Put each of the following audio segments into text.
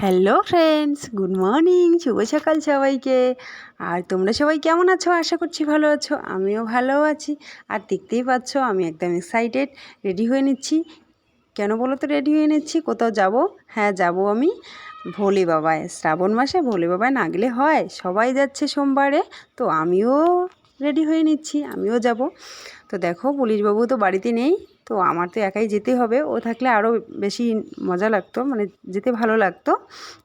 Hello friends, good morning, শুভ সকাল সবাইকে। আর তোমরা সবাই কেমন আছো? আশা করছি ভালো আছো, আমিও ভালো আছি। আর দেখতেই পাচ্ছ, আমি একদম এক্সাইটেড রেডি হয়ে নিচ্ছি। কেন বলো তো রেডি হয়ে নিচ্ছি? কোথাও যাব? হ্যাঁ যাব আমি ভোলে বাবায়। শ্রাবণ মাসে ভোলে বাবায় না গেলে হয়। সবাই যাচ্ছে সোমবারে, তো আমিও রেডি হয়ে নিচ্ছি, আমিও যাব। তো দেখো পুলিশবাবু তো বাড়িতে নেই, তো আমার তো একাই যেতে হবে। ও থাকলে আরও বেশি মজা লাগতো মানে যেতে ভালো লাগতো।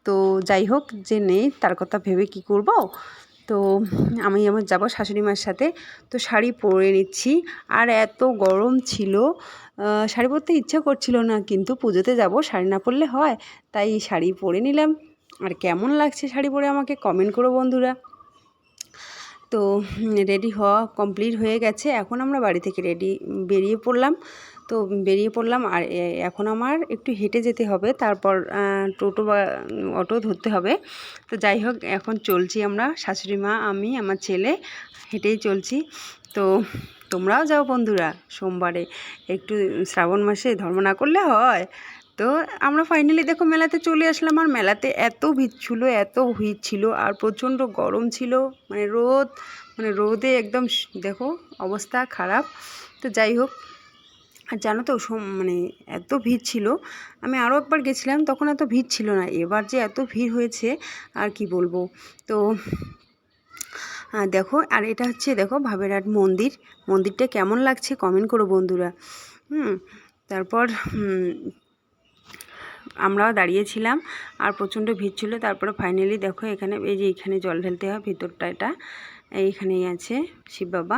তো যাই হোক, যে নেই তার কথা ভেবে কি করব? তো আমি আমার যাব শাশুড়ি মার সাথে। তো শাড়ি পরে নিচ্ছি, আর এত গরম ছিল শাড়ি পরতে ইচ্ছা করছিল না, কিন্তু পুজোতে যাব, শাড়ি না পরলে হয়। তাই শাড়ি পরে নিলাম। আর কেমন লাগছে শাড়ি পরে আমাকে কমেন্ট করো বন্ধুরা। তো রেডি হওয়া কমপ্লিট হয়ে গেছে। এখন আমরা বাড়ি থেকে রেডি বেরিয়ে পড়লাম। তো বেরিয়ে পড়লাম আর এখন আমার একটু হেঁটে যেতে হবে। তারপর টোটো বা, অটো ধরতে হবে। তো যাই হোক, এখন চলছি আমরা। শাশুড়ি মা, আমি, আমার ছেলে, হেঁটেই চলছি। তো তোমরাও যাও বন্ধুরা, সোমবারে। একটু শ্রাবণ মাসে ধর্ম না করলে হয়। তো আমরা ফাইনালি দেখো মেলাতে চলে আসলাম। আর মেলাতে এত ভিড় ছিল, এত ভিড় ছিল। আর প্রচণ্ড গরম ছিল। মানে রোদ মানে রোদে একদম দেখো অবস্থা খারাপ। তো যাই হোক আর জানো তো মানে এত ভিড় ছিল, আমি আরও একবার গেছিলাম, তখন এত ভিড় ছিল না, এবার যে এত ভিড় হয়েছে, আর কি বলব? তো দেখো, আর এটা হচ্ছে, দেখো, ভাবেরহাট মন্দির, মন্দিরটা কেমন লাগছে কমেন্ট করো বন্ধুরা। হুম, তারপর আমরাও দাঁড়িয়েছিলাম, আর প্রচণ্ড ভিড় ছিল, তারপরে ফাইনালি দেখো, এখানে, এই যে এখানে জল ঢেলতে হয়, ভিতরটা এটা, এইখানেই আছে শিব বাবা।